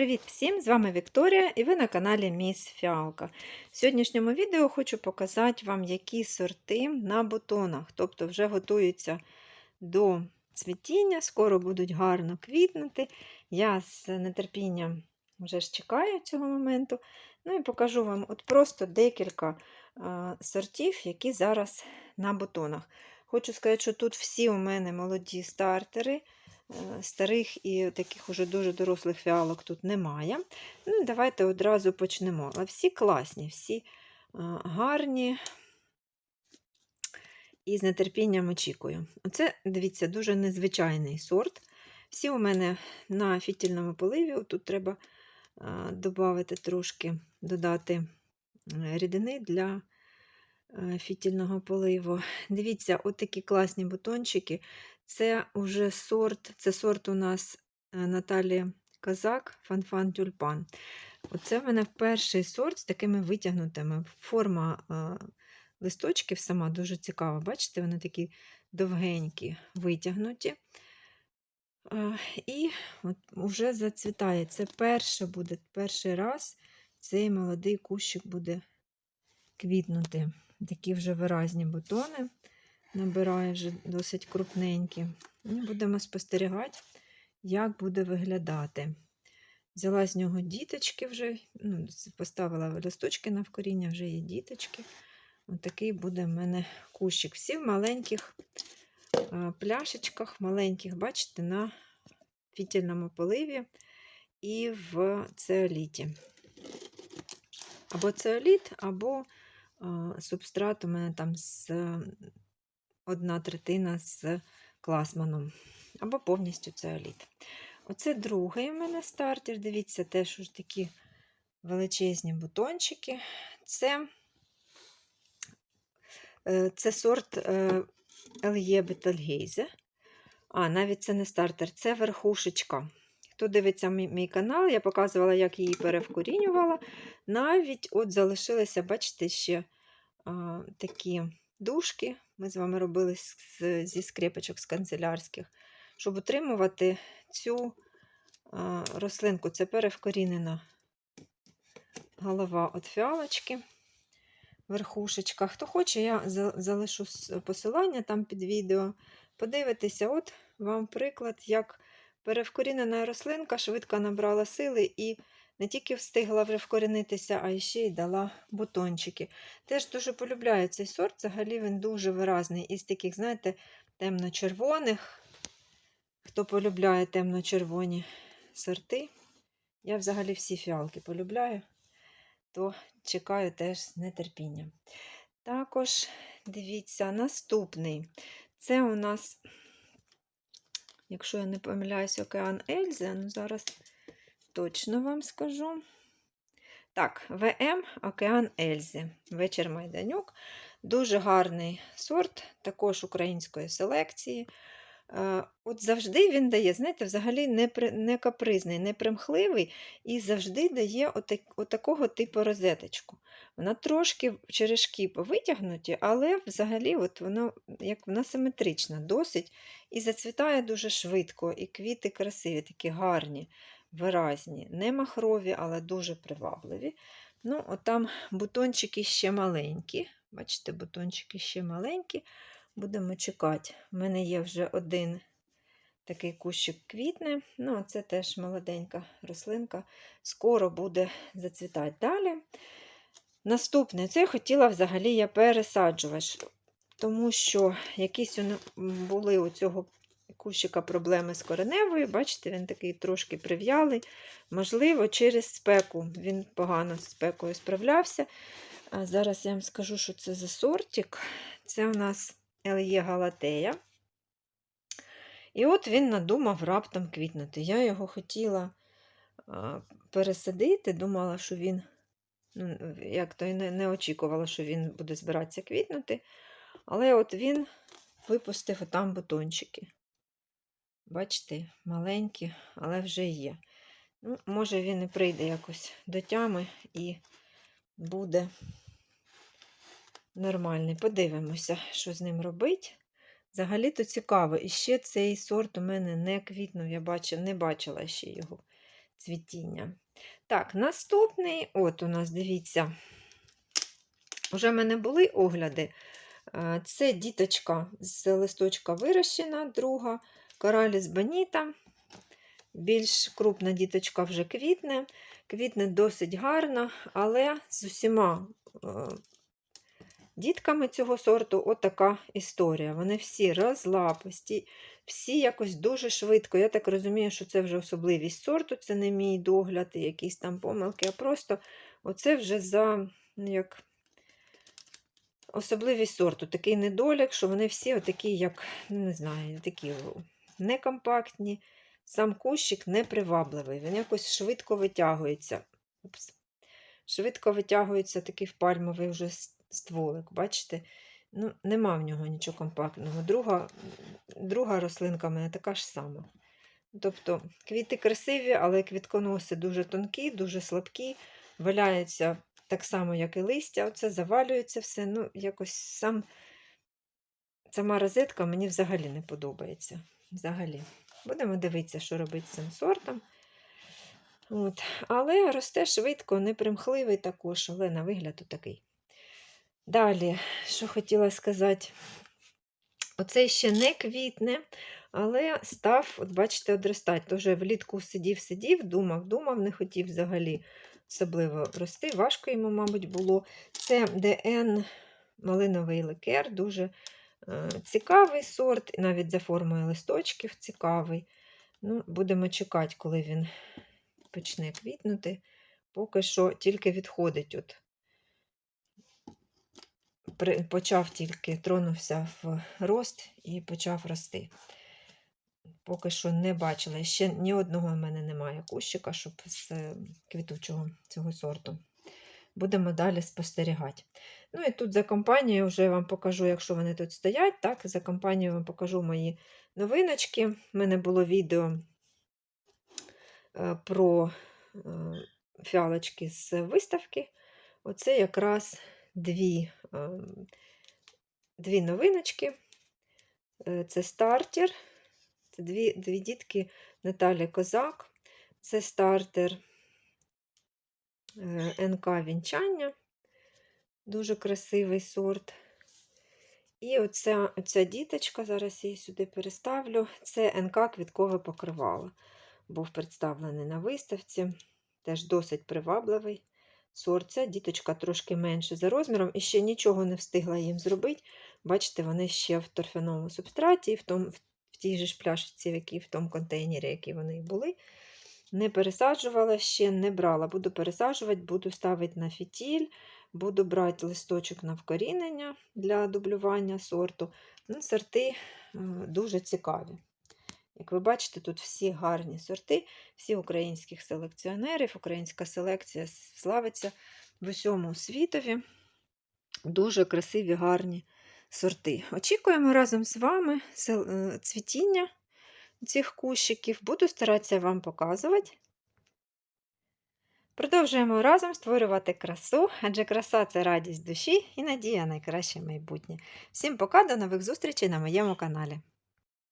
Привіт всім! З вами Вікторія і ви на каналі Міс Фіалка. В сьогоднішньому відео хочу показати вам, які сорти на бутонах, тобто вже готуються до цвітіння, скоро будуть гарно квітнути. Я з нетерпінням вже ж чекаю цього моменту. Ну і покажу вам от просто декілька а, сортів, які зараз на бутонах. Хочу сказати, що тут всі у мене молоді стартери. Е, Старих і таких уже дуже дорослих фіалок тут немає. Ну, Давайте одразу почнемо. А всі класні, всі е, гарні і з нетерпінням очікую. Оце, дивіться, дуже незвичайний сорт. Всі у мене на фітільному поливі. Тут треба додати трошки, додати е, рідини для е, фітільного поливу. Дивіться, от такі класні бутончики. Це уже сорт, це сорт у нас е, Наталі Казак, Фанфан Тюльпан. Оце в мене перший сорт з такими витягнутими. Форма е, листочків сама дуже цікава. Бачите, вони такі довгенькі, витягнуті. Е, і от вже зацвітає. Це перше буде, перший раз цей молодий кущик буде квітнути. Такі вже виразні бутони набирає вже досить крупненькі. І будемо спостерігати, як буде виглядати. Взяла з нього діточки вже, ну, поставила листочки на вкоріння, вже є діточки. Отакий буде в мене кущик. Всі в маленьких пляшечках, маленьких, бачите, на фітільному поливі і в цеоліті. Або цеоліт, або субстрат у мене там з одна третина з класманом, або повністю цеоліт. Оце другий у мене стартер. Дивіться, теж ж такі величезні бутончики. Це е, це сорт Л'є Бетельгейзе. А, навіть це не стартер, це верхушечка. Хто дивиться мій, мій канал, я показувала, як її перевкорінювала. Навіть от залишилися, бачите, ще а, такі дужки. Ми з вами робили з, зі скрепочок з канцелярських, щоб утримувати цю а, рослинку. Це перевкорінена голова від фіалочки, верхушечка. Хто хоче, я залишу посилання там під відео. Подивитися, от вам приклад, як перевкорінена рослинка швидко набрала сили і не тільки встигла вже вкорінитися, а ще й дала бутончики. Теж дуже полюбляю цей сорт, взагалі він дуже виразний. Із таких, знаєте, темно-червоних. Хто полюбляє темно-червоні сорти, я взагалі всі фіалки полюбляю, то чекаю теж з нетерпінням. Також, дивіться, наступний. Це у нас, якщо я не помиляюсь, океан Ельзи, ну зараз точно вам скажу. Так, ВМ Океан Ельзи. Вечір Майданюк. Дуже гарний сорт, також української селекції. От завжди він дає, знаєте, взагалі не при, не капризний, не примхливий і завжди дає отак, отакого типу розеточку. Вона трошки черешки повитягнуті, але взагалі от воно, як вона симетрична, досить і зацвітає дуже швидко, і квіти красиві, такі гарні виразні, не махрові, але дуже привабливі. Ну, от там бутончики ще маленькі. Бачите, бутончики ще маленькі. Будемо чекати. У мене є вже один такий кущик квітне. Ну, це теж молоденька рослинка. Скоро буде зацвітати далі. Наступне, це хотіла взагалі я пересаджувати, тому що якісь були у цього кущика проблеми з кореневою. Бачите, він такий трошки прив'ялий. Можливо, через спеку. Він погано з спекою справлявся. А Зараз я вам скажу, що це за сортик. Це у нас Л'є Галатея. І от він надумав раптом квітнути. Я його хотіла пересадити, думала, що він, як то і не, не очікувала, що він буде збиратися квітнути. Але от він випустив там бутончики. Бачите, маленькі, але вже є. Ну, Може, він і прийде якось до тями і буде нормальний. Подивимося, що з ним робить. Взагалі-то цікаво. І ще цей сорт у мене не квітнув, я бачу, не бачила ще його. цвітіння. Так, наступний, от у нас, дивіться, вже в мене були огляди. Е, Це діточка з листочка вирощена, друга кораліс боніта. Більш крупна діточка вже квітне. Квітне досить гарно, але з усіма е, дітками цього сорту отака історія. Вони всі розлаписті, всі якось дуже швидко. Я так розумію, що це вже особливість сорту, це не мій догляд, і якісь там помилки, а просто оце вже за ну, як особливість сорту, такий недолік, що вони всі отакі, як, ну, не знаю, такі некомпактні. Сам кущик непривабливий, він якось швидко витягується. Упс. Швидко витягується такий в пальмовий вже стволик. Бачите? Ну, нема в нього нічого компактного. Друга, друга рослинка в мене така ж сама. Тобто квіти красиві, але квітконоси дуже тонкі, дуже слабкі, валяються так само, як і листя. Оце завалюється все. Ну, якось сам, сама розетка мені взагалі не подобається. Взагалі. Будемо дивитися, що робити з цим сортом. От. Але росте швидко, непримхливий також, але на вигляд такий. Далі, що хотіла сказати, оцей ще не квітне, але став, от бачите, одростати. Тож влітку сидів-сидів, думав, думав, не хотів взагалі особливо рости. Важко йому, мабуть, було. Це ДН малиновий ликер, дуже е, цікавий сорт, навіть за формою листочків цікавий. Ну, Будемо чекати, коли він почне квітнути. Поки що тільки відходить. От. Почав тільки тронувся в рост і почав рости. Поки що не бачила. Ще ні одного в мене немає кущика, щоб з е, квітучого цього сорту. Будемо далі спостерігати. Ну і тут за компанією вже вам покажу, якщо вони тут стоять, так, за компанією вам покажу мої новиночки. У мене було відео е, про е, фіалочки з виставки. Оце якраз дві, ем, дві новиночки. Е, Це стартер. Це дві, дві дітки Наталі Козак. Це стартер е, НК Вінчання. Дуже красивий сорт. І оця, оця діточка, зараз її сюди переставлю. Це НК квіткове покривало. Був представлений на виставці. Теж досить привабливий сорт. Ця діточка трошки менше за розміром, і ще нічого не встигла їм зробити. Бачите, вони ще в торфяному субстраті, в, тому, в тій же ж пляшці, в в тому контейнері, які вони були. Не пересаджувала ще, не брала. Буду пересаджувати, буду ставити на фітіль, буду брати листочок на вкорінення для дублювання сорту. Ну, сорти е, дуже цікаві. Як ви бачите, тут всі гарні сорти, всі українських селекціонерів, українська селекція славиться в усьому світові. Дуже красиві, гарні сорти. Очікуємо разом з вами е, цвітіння цих кущиків. Буду старатися вам показувати. Продовжуємо разом створювати красу, адже краса це радість душі і надія на найкраще майбутнє. Всім пока, до нових зустрічей на моєму каналі.